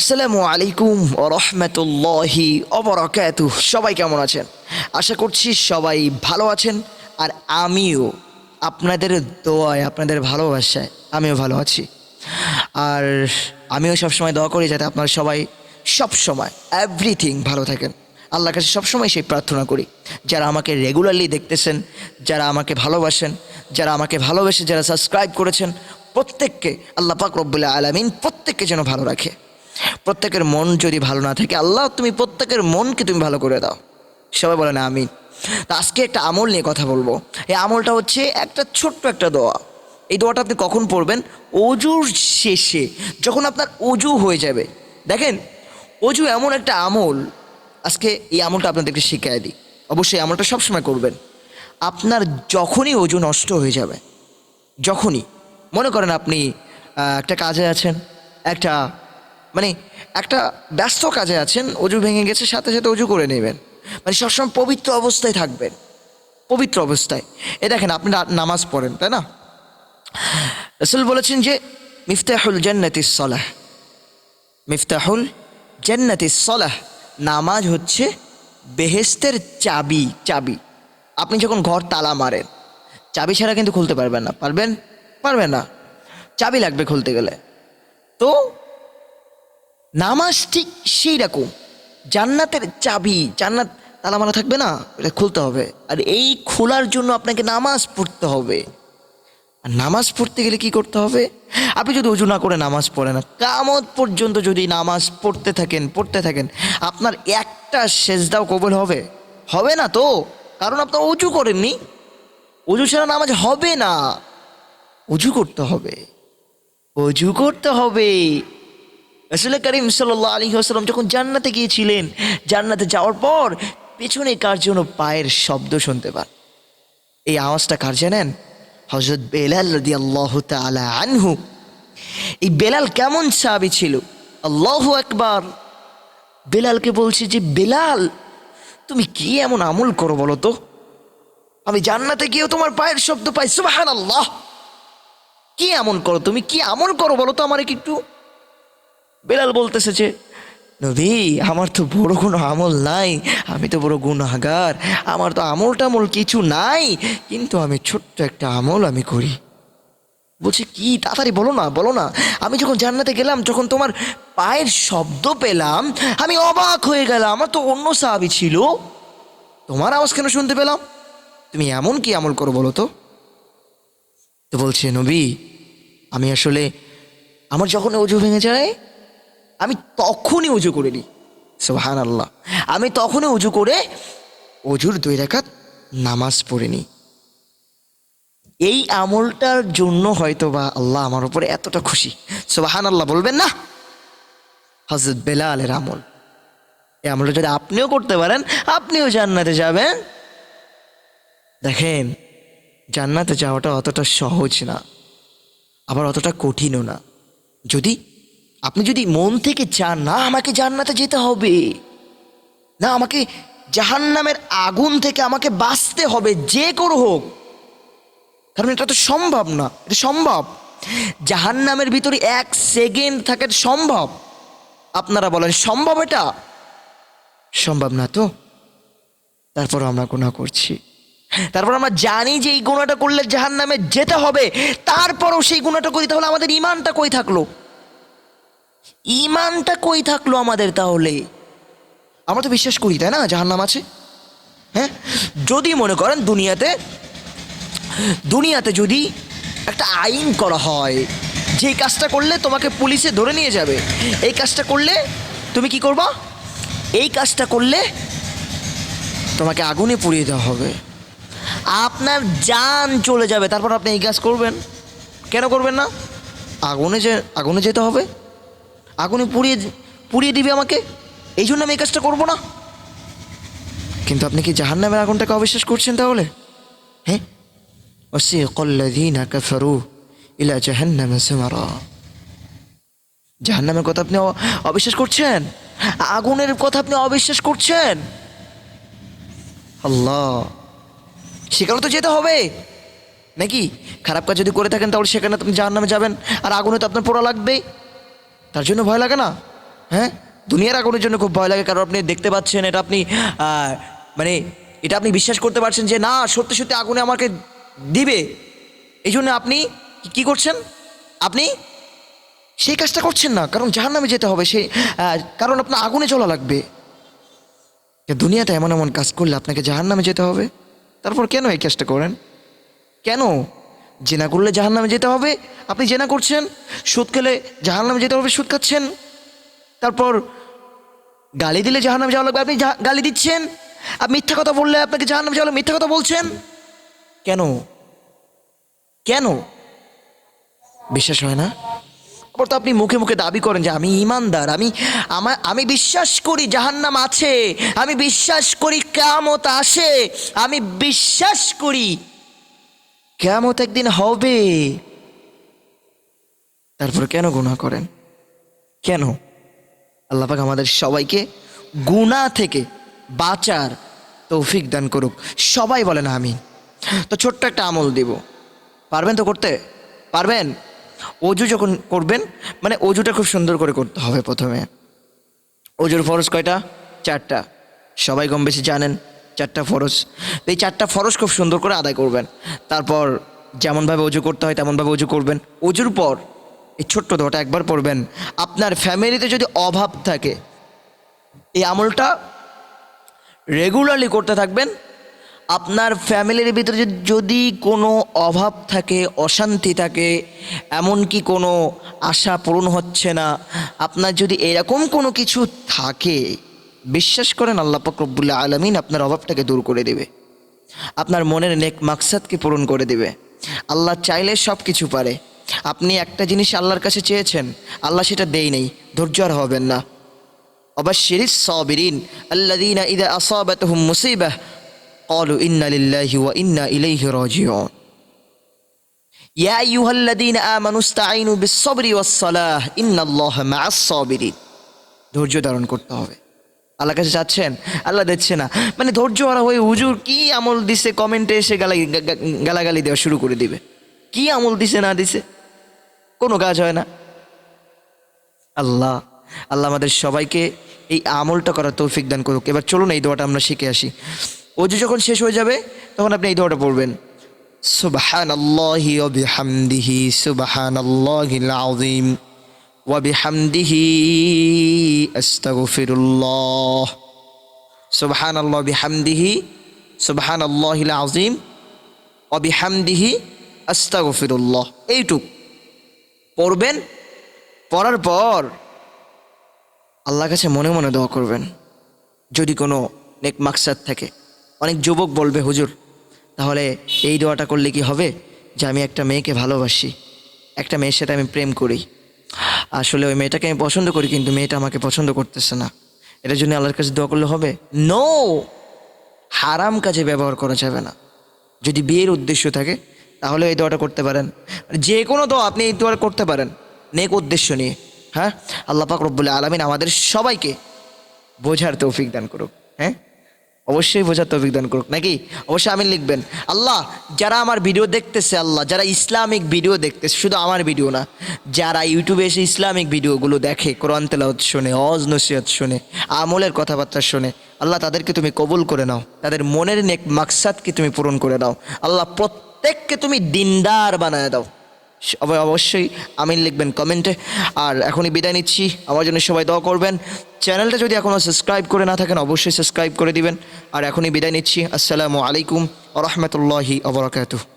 আসসালামু আলাইকুম ও রহমতুল্লাহি অবরাকাতু সবাই কেমন আছেন? আশা করছি সবাই ভালো আছেন আর আমিও আপনাদের দোয়ায়, আপনাদের ভালোবাসায় আমিও ভালো আছি। আর আমিও সবসময় দোয়া করি যাতে আপনারা সবাই সব সময় এভরিথিং ভালো থাকেন। আল্লাহর কাছে সবসময় সেই প্রার্থনা করি। যারা আমাকে রেগুলারলি দেখতেছেন, যারা আমাকে ভালোবাসেন, যারা আমাকে ভালোবেসে যারা সাবস্ক্রাইব করেছেন, প্রত্যেককে আল্লাহ পাক রব্বুল্লাহ আলমিন প্রত্যেককে যেন ভালো রাখে। প্রত্যেকের মন যদি ভালো না থাকে, আল্লাহ, তুমি প্রত্যেকের মনকে তুমি ভালো করে দাও। সবাই বলে না আমি তা আজকে একটা আমল নিয়ে কথা বলব। এই আমলটা হচ্ছে একটা ছোট্ট একটা দোয়া। এই দোয়াটা আপনি কখন পড়বেন? অজুর শেষে, যখন আপনার অজু হয়ে যাবে। দেখেন, অজু এমন একটা আমল। আজকে এই আমলটা আপনাদেরকে শিখিয়ে দিই। অবশ্যই আমলটা সবসময় করবেন। আপনার যখনই অজু নষ্ট হয়ে যাবে, যখনই। মনে করেন আপনি একটা কাজে আছেন, একটা মানে একটা ব্যস্ত কাজে আছেন, অজু ভেঙে গেছে, সাথে সাথে অজু করে নেবেন। মানে সবসময় পবিত্র অবস্থায় থাকবেন। পবিত্র অবস্থায়। এ দেখেন, আপনি নামাজ পড়েন, তাই না? রসুল বলেছেন যে, মিফতাহুল জান্নাতি সলাহ। মিফতাহুল জান্নাতি সলাহ। নামাজ হচ্ছে বেহেস্তের চাবি চাবি। আপনি যখন ঘর তালা মারেন, চাবি ছাড়া কিন্তু খুলতে পারবেন না। পারবেন? পারবেন না। চাবি লাগবে খুলতে গেলে। তো নামাজ ঠিক সেই রকম। জান্নাতের চাবি, জান্নাত তালা মারা থাকবে না? এটা খুলতে হবে। আর এই খোলার জন্য আপনাকে নামাজ পড়তে হবে। আর নামাজ পড়তে গেলে কি করতে হবে? আপনি যদি উজু না করে নামাজ পড়েন কামত পর্যন্ত যদি নামাজ পড়তে থাকেন পড়তে থাকেন, আপনার একটা সেজদাও কবল হবে? হবে না তো? কারণ আপনার উজু করেননি। উজু ছাড়া নামাজ হবে না। উজু করতে হবে। অজু করতে হবে। রসুল করিম সাল্লাহ আলী আসসালাম যখন জান্নাতে গিয়েছিলেন, জান্নাতে যাওয়ার পর পেছনে কার জন্য পায়ের শব্দ শুনতে পান? এই আওয়াজটা কার জানেন? হজরত বেলাল রদি আল্লাহ তালা আনহু। এই বেলাল কেমন সাবি ছিল? আল্লাহ একবার বেলালকে বলছে যে, বেলাল, তুমি কি এমন আমল করো বলো তো? আমি জান্নাতে গিয়েও তোমার পায়ের শব্দ পাই সুবাহান আল্লাহ কি এমন করো? তুমি কি আমল করো বলো তো আমার একটু? বেলাল বলতেছে যে, নবী, আমার তো বড় কোনো আমল নাই। আমি তো বড় গুণাগার আমার তো আমল টামল কিছু নাই। কিন্তু আমি ছোট্ট একটা আমল আমি করি। বলছি, কি? তাড়াতাড়ি বলো না বলো না। আমি যখন জান্নাতে গেলাম, যখন তোমার পায়ের শব্দ পেলাম, আমি অবাক হয়ে গেলাম। আমার তো অন্য সাহাবি ছিল। তোমার আওয়াজ কেন শুনতে পেলাম? তুমি এমন কি আমল করো বলো তো? তো বলছে, নবী, আমি আসলে, আমার যখন অজু ভেঙে যায় আমি তখনই উজু করে নিই। সোহান আল্লাহ আমি তখনই উজু করে অজুর দুই রেখাত নামাজ পড়ে নিই। এই আমলটার জন্য হয়তো বা আল্লাহ আমার উপরে এতটা খুশি। সোহান আল্লাহ বলবেন না? হজরত বেলালের আমল। এই আমলটা যদি আপনিও করতে পারেন, আপনিও জান্নাতে যাবেন। দেখেন, জান্নাতে যাওয়াটা অতটা সহজ না, আবার অতটা কঠিনও না। যদি আপনি যদি মন থেকে চান, না, আমাকে জান্নাতে যেতে হবে। না, আমাকে জাহান্নামের আগুন থেকে আমাকে বাঁচতে হবে, যে করে হোক। কারণ এটা তো সম্ভব না, এটা সম্ভব। জাহান্নামের ভিতরে এক সেকেন্ড থাকে সম্ভব। আপনারা বলেন, সম্ভব এটা? সম্ভব না তো? তারপর আমরা গুণা করছি। তারপর আমরা জানি যে এই গুণাটা করলে জাহান্নামে যেতে হবে। তারপরও সেই গুণাটা করি তাহলে আমাদের ইমানটা কই থাকল? ইমানটা কই থাকল আমাদের তাহলে? আমরা তো বিশ্বাস করি, তাই না? যাহার নাম আছে। হ্যাঁ? যদি মনে করেন দুনিয়াতে দুনিয়াতে যদি একটা আইন করা হয়, যে কাজটা করলে তোমাকে পুলিশে ধরে নিয়ে যাবে, এই কাজটা করলে তুমি কি করবা? এই কাজটা করলে তোমাকে আগুনে পুড়িয়ে দেওয়া হবে। আপনার জান চলে যাবে, তারপর আপনি এই কাজ করবেন। কেন করবেন না? আগুনে যে, আগুনে যেতে হবে। আগুনে পুড়িয়ে পুড়িয়ে দিবে আমাকে? এই জন্য আমি এই কাজটা করব না। কিন্তু আপনি কি জাহান নামের আগুনটাকে অবিশ্বাস করছেন তাহলে? হ্যাঁ কাফারু ইলা জাহান্নামে সুমারা। জাহান্নামের কথা আপনি অবিশ্বাস করছেন? আগুনের কথা আপনি অবিশ্বাস করছেন? আল্লাহ। সেখানে তো যেতে হবে। নাকি? খারাপ কাজ যদি করে থাকেন তাহলে সেখানে আপনি জাহান্নামে যাবেন। আর আগুনে তো আপনার পোড়া লাগবেই। তার জন্য ভয় লাগে না? হ্যাঁ? দুনিয়ার আগুনের জন্য খুব ভয় লাগে, কারণ আপনি দেখতে পাচ্ছেন, এটা আপনি মানে এটা আপনি বিশ্বাস করতে পারছেন যে, না, সত্যি সত্যি আগুনে আমাকে দিবে। এই জন্য আপনি কি- করছেন? আপনি সেই কাজটা করছেন না, কারণ জাহান্নামে যেতে হবে। সেই কারণ আপনার আগুনে চলা লাগবে। দুনিয়াতে এমন এমন কাজ করলে আপনাকে জাহান্নামে যেতে হবে। তারপর কেন এই কাজটা করেন? কেন? জেনা করলে জাহান্নামে যেতে হবে। আপনি জেনা করছেন সুদ খেলে জাহান্নামে যেতে হবে সুদ খাচ্ছেন। তারপর গালি দিলে জাহান্নামে যাওয়া লাগবে আপনি গালি দিচ্ছেন। আর মিথ্যা কথা বললে আপনাকে জাহান্নামে যাওয়া লাগবে, মিথ্যা কথা বলছেন। কেন? কেন? বিশ্বাস হয় না? আবার তো আপনি মুখে মুখে দাবি করেন যে আমি ইমানদার আমি আমার আমি বিশ্বাস করি জাহান্নাম আছে আমি বিশ্বাস করি কামত আসে আমি বিশ্বাস করি কেমত একদিন হবে। তারপর কেন গুনাহ করেন? কেন? আল্লাহ পাক আমাদের সবাইকে গুনাহ থেকে বাঁচার তৌফিক দান করুক। সবাই বলেন আমি তো ছোট্ট একটা আমল দিব। পারবেন তো করতে? পারবেন? অজু যখন করবেন মানে অজুটা খুব সুন্দর করে করতে হবে প্রথমে। অজুর ফরজ কয়টা? চারটা। সবাই কম বেশি জানেন চারটা ফরজ। এই চারটা ফরজ খুব সুন্দর করে আদায় করবেন। তারপর যেমনভাবে অজু করতে হয় তেমনভাবে অজু করবেন। অজুর পর এই ছোট্ট দোয়াটা একবার পড়বেন। আপনার ফ্যামিলিতে যদি অভাব থাকে, এই আমলটা রেগুলারলি করতে থাকবেন। আপনার ফ্যামিলির ভিতরে যদি কোনো অভাব থাকে, অশান্তি থাকে, এমনকি কোনো আশা পূরণ হচ্ছে না, আপনার যদি এরকম কোনো কিছু থাকে বিশ্বাস করেন আল্লাহ ফকরবুল্লাহ আলমিন আপনার অভাবটাকে দূর করে দেবে আপনার মনের নেক মাকসাদকে পূরণ করে দেবে আল্লাহ চাইলে সব কিছু পারে আপনি একটা জিনিস আল্লাহর কাছে চেয়েছেন আল্লাহ সেটা দেই নেই ধৈর্য আর হবেন না وبشر الصابرين الذين إذا أصابتهم مصيبة قالوا إنا لله وإنا إليه راجعون يا أيها الذين آمنوا استعينوا بالصبر والصلاة إن الله مع الصابرين ধৈর্য ধারণ করতে হবে আল্লাহ কাছে চাচ্ছেন আল্লাহ দিচ্ছে না। মানে ধৈর্য হারা হয়ে হুজুর কি আমল দিছে কমেন্টে এসে গালা গালাগালি দেওয়া শুরু করে দিবে। কি আমল দিছে না দিছে? কোনো কাজ হয় না। আল্লাহ আল্লাহ আমাদের সবাইকে এই আমলটা করার তৌফিক দান করুক। এবার চলুন এই দোয়াটা আমরা শিখে আসি। অজু যখন শেষ হয়ে যাবে, তখন আপনি এই দোয়াটা পড়বেন। সুবহান আল্লাহি ওবিহামদিহি সুবহান আল্লাহিল আযীম ওয়াবিহামদিহি আস্তাগফিরুল্লাহ সুবহান আল্লাহ বিহামদিহি সুবহান আল্লাহিল আযীম ওয়াবিহামদিহি আস্তাগফিরুল্লাহ এইটুক। পড়বেন, পড়ার পর আল্লাহর কাছে মনে মনে দোয়া করবেন। যদি কোনো নেক মাকসাদ থাকে, অনেক যুবক বলবে, হুজুর, তাহলে এই দোয়াটা করলে কি হবে? যে আমি একটা মেয়েকে ভালোবাসি, একটা মেয়ের সাথে আমি প্রেম করি। আসলে ওই মেয়েটাকে আমি পছন্দ করি, কিন্তু মেয়েটা আমাকে পছন্দ করতেছে না। এটার জন্য আল্লাহর কাছে দোয়া করলে হবে নো হারাম কাজে ব্যবহার করা যাবে না। যদি বিয়ের উদ্দেশ্য থাকে, তাহলে এই দোয়াটা করতে পারেন। যে কোনো দোয়া আপনি এই দোয়া করতে পারেন, নেক উদ্দেশ্য নিয়ে হ্যাঁ? আল্লাহ পাক রব্বুল আলমিন আমাদের সবাইকে বোঝার তৌফিক দান করুক হ্যাঁ? অবশ্যই বোঝার তৌফিক দান করুক। নাকি? অবশ্যই আমি লিখবেন। আল্লাহ, যারা আমার ভিডিও দেখতেছে, আল্লাহ, যারা ইসলামিক ভিডিও দেখতেছে, শুধু আমার ভিডিও না, যারা ইউটিউবে এসে ইসলামিক ভিডিওগুলো দেখে, কোরআন তেলাওয়াত শোনে অজ নসিহত শোনে, আমলের কথাবার্তা শোনে, আল্লাহ তাদেরকে তুমি কবুল করে নাও। তাদের মনের নেক মাকসাদকে তুমি পূরণ করে দাও আল্লাহ, প্রত্যেককে তুমি দিনদার বানায় দাও। অবশ্যই আমিন লিখবেন কমেন্টে। আর এখনই বিদায় নিচ্ছি। আমার জন্য সবাই দোয়া করবেন। চ্যানেলটা যদি এখনও সাবস্ক্রাইব করে না থাকেন, অবশ্যই সাবস্ক্রাইব করে দিবেন। আর এখনই বিদায় নিচ্ছি। আসসালামু আলাইকুম রহমতুল্লাহি আবরাকাতুহ